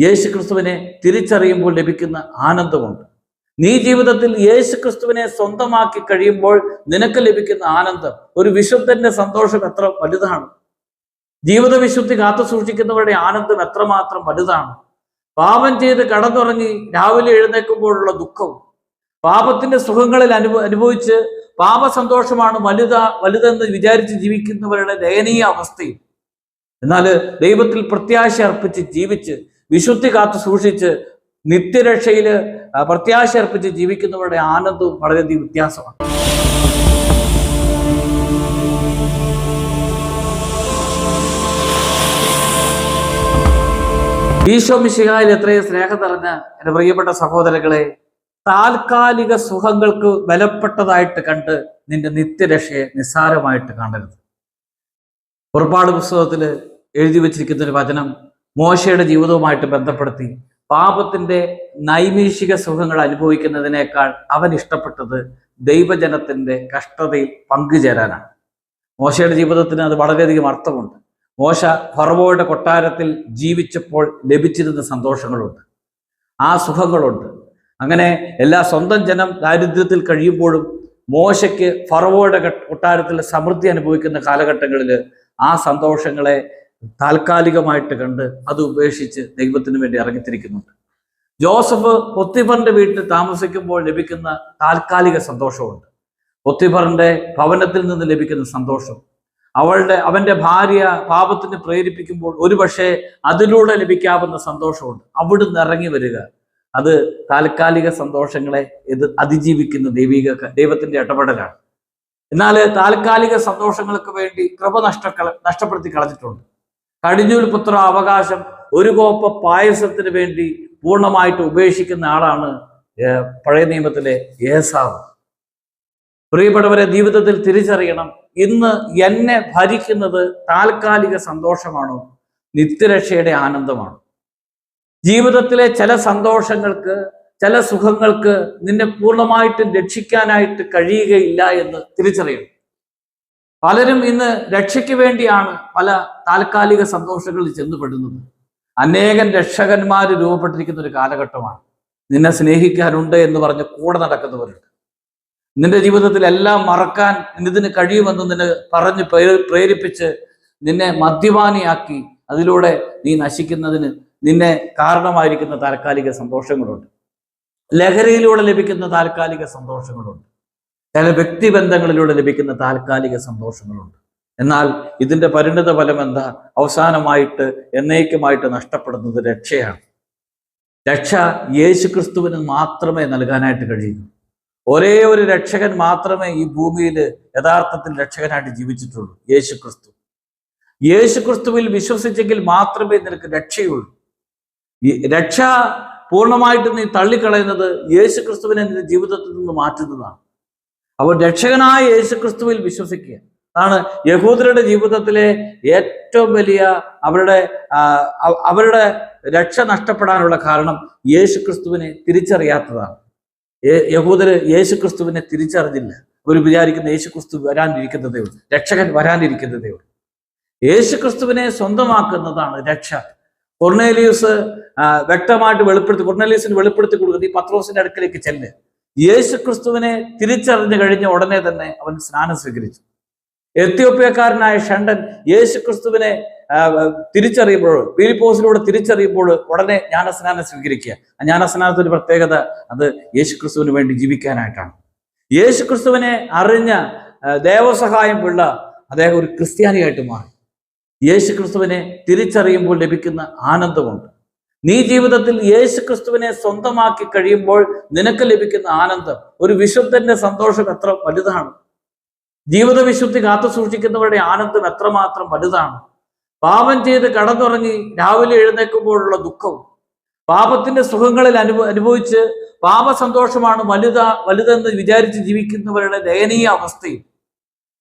യേശു ക്രിസ്തുവിനെ തിരിച്ചറിയുമ്പോൾ ലഭിക്കുന്ന ആനന്ദമുണ്ട്. നീ ജീവിതത്തിൽ യേശു ക്രിസ്തുവിനെ സ്വന്തമാക്കി കഴിയുമ്പോൾ നിനക്ക് ലഭിക്കുന്ന ആനന്ദം ഒരു വിശുദ്ധന്റെ സന്തോഷം എത്ര വലുതാണ്. ജീവിത വിശുദ്ധി കാത്തു സൂക്ഷിക്കുന്നവരുടെ ആനന്ദം എത്രമാത്രം വലുതാണ്. പാപം ചെയ്ത് കടന്നുറങ്ങി രാവിലെ എഴുന്നേൽക്കുമ്പോഴുള്ള ദുഃഖവും പാപത്തിന്റെ സുഖങ്ങളിൽ അനുഭവ അനുഭവിച്ച് പാപസന്തോഷമാണ് വലുത വലുതെന്ന് വിചാരിച്ച് ജീവിക്കുന്നവരുടെ ദയനീയ അവസ്ഥയും. എന്നാൽ ദൈവത്തിൽ പ്രത്യാശ അർപ്പിച്ച് ജീവിച്ച് വിശുദ്ധി കാത്തു സൂക്ഷിച്ച് നിത്യരക്ഷയിൽ ആ, പ്രത്യാശ അർപ്പിച്ച് ജീവിക്കുന്നവരുടെ ആനന്ദവും വളരെയധികം വ്യത്യാസമാണ്. ഈശോ മിശിഹായിൽ എത്രയും സ്നേഹം നിറഞ്ഞ എന്റെ പ്രിയപ്പെട്ട സഹോദരങ്ങളെ താൽക്കാലിക സുഖങ്ങൾക്ക് ബലപ്പെട്ടതായിട്ട് കണ്ട് നിന്റെ നിത്യരക്ഷയെ നിസ്സാരമായിട്ട് കാണരുത്. പുറപ്പാട് പുസ്തകത്തിൽ എഴുതി വച്ചിരിക്കുന്ന ഒരു വചനം മോശയുടെ ജീവിതവുമായിട്ട് ബന്ധപ്പെടുത്തി പാപത്തിന്റെ നൈമിഷിക സുഖങ്ങൾ അനുഭവിക്കുന്നതിനേക്കാൾ അവൻ ഇഷ്ടപ്പെട്ടത് ദൈവജനത്തിന്റെ കഷ്ടതയിൽ പങ്കുചേരാനാണ്. മോശയുടെ ജീവിതത്തിന് അത് വളരെയധികം അർത്ഥമുണ്ട്. മോശ ഫറവോയുടെ കൊട്ടാരത്തിൽ ജീവിച്ചപ്പോൾ ലഭിച്ചിരുന്ന സന്തോഷങ്ങളുണ്ട്. ആ സുഖങ്ങളുണ്ട്. അങ്ങനെ എല്ലാ സ്വന്തം ജനം ദാരിദ്ര്യത്തിൽ കഴിയുമ്പോഴും മോശയ്ക്ക് ഫറവോയുടെ കൊട്ടാരത്തിൽ സമൃദ്ധി അനുഭവിക്കുന്ന കാലഘട്ടങ്ങളിൽ ആ സന്തോഷങ്ങളെ താൽക്കാലികമായിട്ട് കണ്ട് അത് ഉപേക്ഷിച്ച് ദൈവത്തിന് വേണ്ടി ഇറങ്ങിത്തിരിക്കുന്നുണ്ട്. ജോസഫ് പൊത്തിഫറിന്റെ വീട്ടിൽ താമസിക്കുമ്പോൾ ലഭിക്കുന്ന താൽക്കാലിക സന്തോഷമുണ്ട്. പൊത്തിഫറിന്റെ ഭവനത്തിൽ നിന്ന് ലഭിക്കുന്ന സന്തോഷം. അവളുടെ അവന്റെ ഭാര്യ പാപത്തിന് പ്രേരിപ്പിക്കുമ്പോൾ ഒരുപക്ഷെ അതിലൂടെ ലഭിക്കാവുന്ന സന്തോഷമുണ്ട്. അവിടുന്ന് ഇറങ്ങി വരിക. അത് താൽക്കാലിക സന്തോഷങ്ങളെ ഇത് അതിജീവിക്കുന്ന ദൈവിക ദൈവത്തിന്റെ ഇടപെടലാണ്. എന്നാൽ താൽക്കാലിക സന്തോഷങ്ങൾക്ക് വേണ്ടി കൃപ നഷ്ട നഷ്ടപ്പെടുത്തി കളഞ്ഞിട്ടുണ്ട്. കടിഞ്ഞൂൽ പുത്ര അവകാശം ഒരു കോപ്പ പായസത്തിന് വേണ്ടി പൂർണമായിട്ട് ഉപേക്ഷിക്കുന്ന ആളാണ് പഴയ നിയമത്തിലെ ഏസാവ്. പ്രിയപ്പെട്ടവരെ ജീവിതത്തിൽ തിരിച്ചറിയണം. ഇന്ന് എന്നെ ഭരിക്കുന്നത് താൽക്കാലിക സന്തോഷമാണോ? നിത്യരക്ഷയുടെ ആനന്ദമാണ്? ജീവിതത്തിലെ ചില സന്തോഷങ്ങൾക്ക് ചില സുഖങ്ങൾക്ക് നിന്നെ പൂർണമായിട്ടും രക്ഷിക്കാനായിട്ട് കഴിയുകയില്ല എന്ന് തിരിച്ചറിയണം. പലരും ഇന്ന് രക്ഷയ്ക്ക് വേണ്ടിയാണ് പല താൽക്കാലിക സന്തോഷങ്ങളിൽ ചെന്നുപെടുന്നത്. അനേകം രക്ഷകന്മാർ രൂപപ്പെട്ടിരിക്കുന്ന ഒരു കാലഘട്ടമാണ്. നിന്നെ സ്നേഹിക്കാനുണ്ട് എന്ന് പറഞ്ഞ് കൂടെ നടക്കുന്നവരുണ്ട്. നിന്റെ ജീവിതത്തിൽ എല്ലാം മറക്കാൻ ഇതിന് കഴിയുമെന്ന് നിന്നെ പറഞ്ഞ് പ്രേരിപ്പിച്ച് നിന്നെ മദ്യപാനിയാക്കി അതിലൂടെ നീ നശിക്കുന്നതിന് നിന്നെ കാരണമായിരിക്കുന്ന താൽക്കാലിക സന്തോഷങ്ങളുണ്ട്. ലഹരിയിലൂടെ ലഭിക്കുന്ന താൽക്കാലിക സന്തോഷങ്ങളുണ്ട്. ചില വ്യക്തിബന്ധങ്ങളിലൂടെ ലഭിക്കുന്ന താൽക്കാലിക സന്തോഷങ്ങളുണ്ട്. എന്നാൽ ഇതിന്റെ പരിണിത ഫലം എന്താ? അവസാനമായിട്ട് എന്നേക്കുമായിട്ട് നഷ്ടപ്പെടുന്നത് രക്ഷയാണ്. രക്ഷ യേശു ക്രിസ്തുവിന് മാത്രമേ നൽകാനായിട്ട് കഴിയൂ ഒരേ ഒരു രക്ഷകൻ മാത്രമേ ഈ ഭൂമിയിൽ യഥാർത്ഥത്തിൽ രക്ഷകനായിട്ട് ജീവിച്ചിട്ടുള്ളൂ. യേശു ക്രിസ്തു യേശു ക്രിസ്തുവിൽ വിശ്വസിച്ചെങ്കിൽ മാത്രമേ നിനക്ക് രക്ഷയുള്ളൂ. രക്ഷ പൂർണമായിട്ട് നീ തള്ളിക്കളയുന്നത് യേശു ക്രിസ്തുവിനെ നിന്റെ ജീവിതത്തിൽ നിന്ന് മാറ്റുന്നതാണ്. അപ്പോൾ രക്ഷകനായ യേശുക്രിസ്തുവിൽ വിശ്വസിക്കുക. അതാണ് യഹൂദരുടെ ജീവിതത്തിലെ ഏറ്റവും വലിയ അവരുടെ അവരുടെ രക്ഷ നഷ്ടപ്പെടാനുള്ള കാരണം യേശുക്രിസ്തുവിനെ തിരിച്ചറിയാത്തതാണ്. യഹൂദര് യേശു ക്രിസ്തുവിനെ തിരിച്ചറിഞ്ഞില്ല. അവർ വിചാരിക്കുന്ന യേശുക്രിസ്തു വരാനിരിക്കുന്നതേ ഉള്ളൂ. രക്ഷകൻ വരാനിരിക്കുന്നതേ ഉള്ളൂ. യേശു ക്രിസ്തുവിനെ സ്വന്തമാക്കുന്നതാണ് രക്ഷ. കൊർണേലിയൂസ് വ്യക്തമായിട്ട് വെളിപ്പെടുത്തി കൊർണേലിയൂസിന് വെളിപ്പെടുത്തി കൊടുക്കുന്നത് ഈ പത്രോസിന്റെ അടുക്കലേക്ക് ചെല്ല്. യേശു ക്രിസ്തുവിനെ തിരിച്ചറിഞ്ഞു കഴിഞ്ഞ ഉടനെ തന്നെ അവൻ സ്നാനം സ്വീകരിച്ചു. എത്യോപ്യക്കാരനായ ഷണ്ടൻ യേശുക്രിസ്തുവിനെ തിരിച്ചറിയുമ്പോൾ പീലിപ്പോസിലൂടെ തിരിച്ചറിയുമ്പോൾ ഉടനെ ജ്ഞാനസ്നാനം സ്വീകരിക്കുക. ആ ജ്ഞാനസ്നാനത്തിന്റെ പ്രത്യേകത അത് യേശു ക്രിസ്തുവിന് വേണ്ടി ജീവിക്കാനായിട്ടാണ്. യേശു ക്രിസ്തുവിനെ അറിഞ്ഞ ദേവസഹായം പിള്ള അദ്ദേഹം ഒരു ക്രിസ്ത്യാനിയായിട്ട് മാറി. യേശുക്രിസ്തുവിനെ തിരിച്ചറിയുമ്പോൾ ലഭിക്കുന്ന ആനന്ദമുണ്ട്. നീ ജീവിതത്തിൽ യേശു ക്രിസ്തുവിനെ സ്വന്തമാക്കി കഴിയുമ്പോൾ നിനക്ക് ലഭിക്കുന്ന ആനന്ദം ഒരു വിശുദ്ധന്റെ സന്തോഷം എത്ര വലുതാണ്. ജീവിത വിശുദ്ധി കാത്തു സൂക്ഷിക്കുന്നവരുടെ ആനന്ദം എത്രമാത്രം വലുതാണ്. പാപം ചെയ്ത് കടന്നുറങ്ങി രാവിലെ എഴുന്നേക്കുമ്പോഴുള്ള ദുഃഖവും പാപത്തിന്റെ സുഖങ്ങളിൽ അനുഭവ അനുഭവിച്ച് പാപസന്തോഷമാണ് വലുത വലുതെന്ന് വിചാരിച്ച് ജീവിക്കുന്നവരുടെ ദയനീയ അവസ്ഥയും.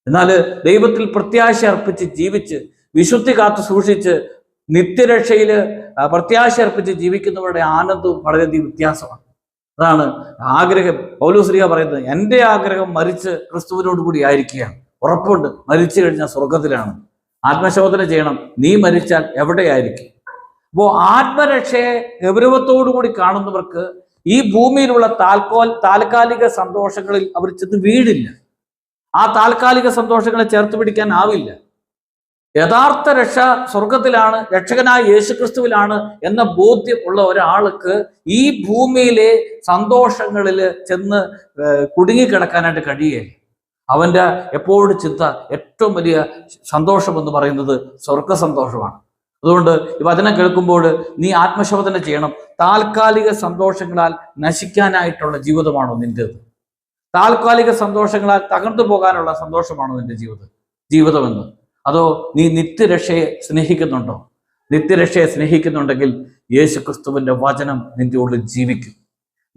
എന്നാൽ ദൈവത്തിൽ പ്രത്യാശ അർപ്പിച്ച് ജീവിച്ച് വിശുദ്ധി കാത്തു സൂക്ഷിച്ച് നിത്യരക്ഷയിൽ ആ, പ്രത്യാശ അർപ്പിച്ച് ജീവിക്കുന്നവരുടെ ആനന്ദവും വളരെയധികം വ്യത്യാസമാണ്. അതാണ് ആഗ്രഹം. പൗലോസ്ലിക പറയുന്നത് എന്റെ ആഗ്രഹം മരിച്ച് ക്രിസ്തുവിനോട് കൂടി ആയിരിക്കുകയാണ്. ഉറപ്പുണ്ട് മരിച്ചു കഴിഞ്ഞാൽ സ്വർഗത്തിലാണ് ആത്മശോധന ചെയ്യണം നീ മരിച്ചാൽ എവിടെയായിരിക്കും? അപ്പോ ആത്മരക്ഷയെ ഗൗരവത്തോടുകൂടി കാണുന്നവർക്ക് ഈ ഭൂമിയിലുള്ള താൽക്കോൽ താൽക്കാലിക സന്തോഷങ്ങളിൽ അവർ ചെന്ന് വീടില്ല ആ താൽക്കാലിക സന്തോഷങ്ങളെ ചേർത്ത് പിടിക്കാനാവില്ല യഥാർത്ഥ രക്ഷ സ്വർഗത്തിലാണ് രക്ഷകനായ യേശുക്രിസ്തുവിലാണ് എന്ന ബോധ്യം ഉള്ള ഒരാൾക്ക് ഈ ഭൂമിയിലെ സന്തോഷങ്ങളിൽ ചെന്ന് കുടുങ്ങിക്കിടക്കാനായിട്ട് കഴിയേ. അവന്റെ എപ്പോഴും ചിന്ത ഏറ്റവും വലിയ സന്തോഷം എന്ന് പറയുന്നത് സ്വർഗ സന്തോഷമാണ്. അതുകൊണ്ട് ഈ വചനം കേൾക്കുമ്പോൾ നീ ആത്മശോധന ചെയ്യണം. താൽക്കാലിക സന്തോഷങ്ങളാൽ നശിക്കാനായിട്ടുള്ള ജീവിതമാണോ നിന്റേത്? താൽക്കാലിക സന്തോഷങ്ങളാൽ തകർന്നു പോകാനുള്ള സന്തോഷമാണോ നിന്റെ ജീവിതം? ജീവിതമെന്ന്. അതോ നീ നിത്യരക്ഷയെ സ്നേഹിക്കുന്നുണ്ടോ? നിത്യരക്ഷയെ സ്നേഹിക്കുന്നുണ്ടെങ്കിൽ യേശു ക്രിസ്തുവിന്റെ വചനം നിന്റെ ഉള്ളിൽ ജീവിക്കും.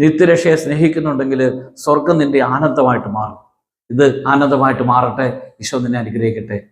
നിത്യരക്ഷയെ സ്നേഹിക്കുന്നുണ്ടെങ്കിൽ സ്വർഗം നിന്റെ ആനന്ദമായിട്ട് മാറും. ഇത് ആനന്ദമായിട്ട് മാറട്ടെ. ഈശോ നിന്നെ അനുഗ്രഹിക്കട്ടെ.